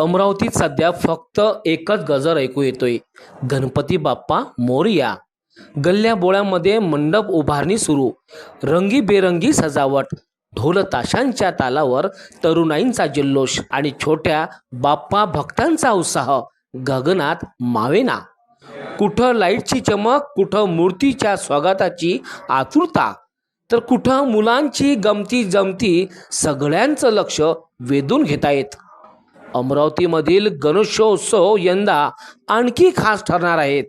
अमरावतीत सध्या फक्त एकच गजर ऐकू येतोय. गणपती बाप्पा मोरया. गल्ल्या बोळ्यामध्ये मंडप उभारणी सुरू. रंगीबेरंगी सजावट. ढोल ताशांच्या तालावर तरुणाईंचा जल्लोष आणि छोट्या बाप्पा भक्तांचा उत्साह. गगनात मावेना. कुठं लाईटची चमक कुठं मूर्तीच्या स्वागताची आतुरता. तर कुठं मुलांची गमती जमती सगळ्यांचं लक्ष वेधून घेतायत अमरावतीमधील गणेशोत्सव यंदा आणखी खास ठरणार आहेत.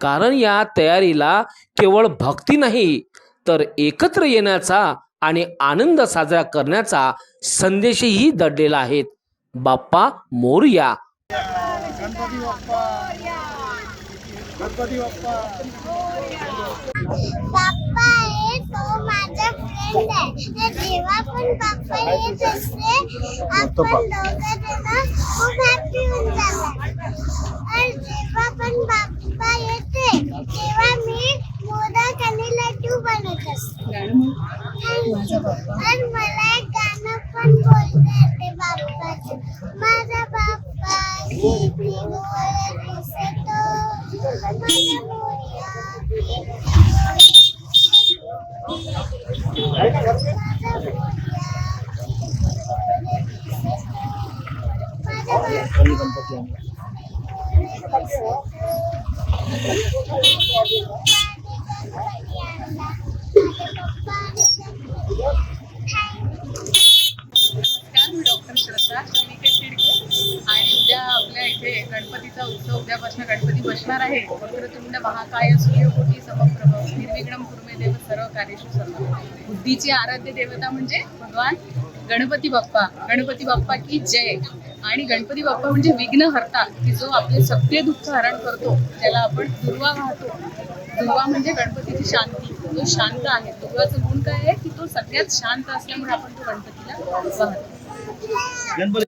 कारण या तयारीला केवळ भक्ती नाही तर एकत्र येण्याचा आणि आनंद साजरा करण्याचा संदेशही दडलेला आहे बाप्पा मोरया. गणपती बाप्पा गणपती बाप्पा बाप्पा आहे तो माझा फ्रेंड आहे तर जेव्हा पण बाप्पा येत असते आपण दोघं जण खूप हॅपी होऊन जातात आणि जेव्हा पण बाप्पा येते तेव्हा मी मोदक आणि लड्डू बनवत असते आणि मला एक गाणं पण बोलता येते बाप्पाचं माझा बाप्पा किती गोड दिसतो गणपतीचा उत्सव उद्यापासून गणपती बसणार आहे वक्रतुंड महाकाय सूर्यकोटी समप्रभ निर्विघ्न कुर्मे देव सर्व कार्यशु सर्व बुद्धीची आराध्य देवता म्हणजे भगवान गणपती बाप्पा. गणपती बाप्पा की जय. आणि गणपती बाप्पा म्हणजे विघ्न हरता की जो आपले सगळे दुःख हरण करतो ज्याला आपण दुर्वा वाहतो दुर्वा म्हणजे गणपतीची शांती. तो शांत आहे दुर्वाचं गुण काय आहे की तो सगळ्यात शांत असल्यामुळे आपण तो गणपतीला वाहतो गणपती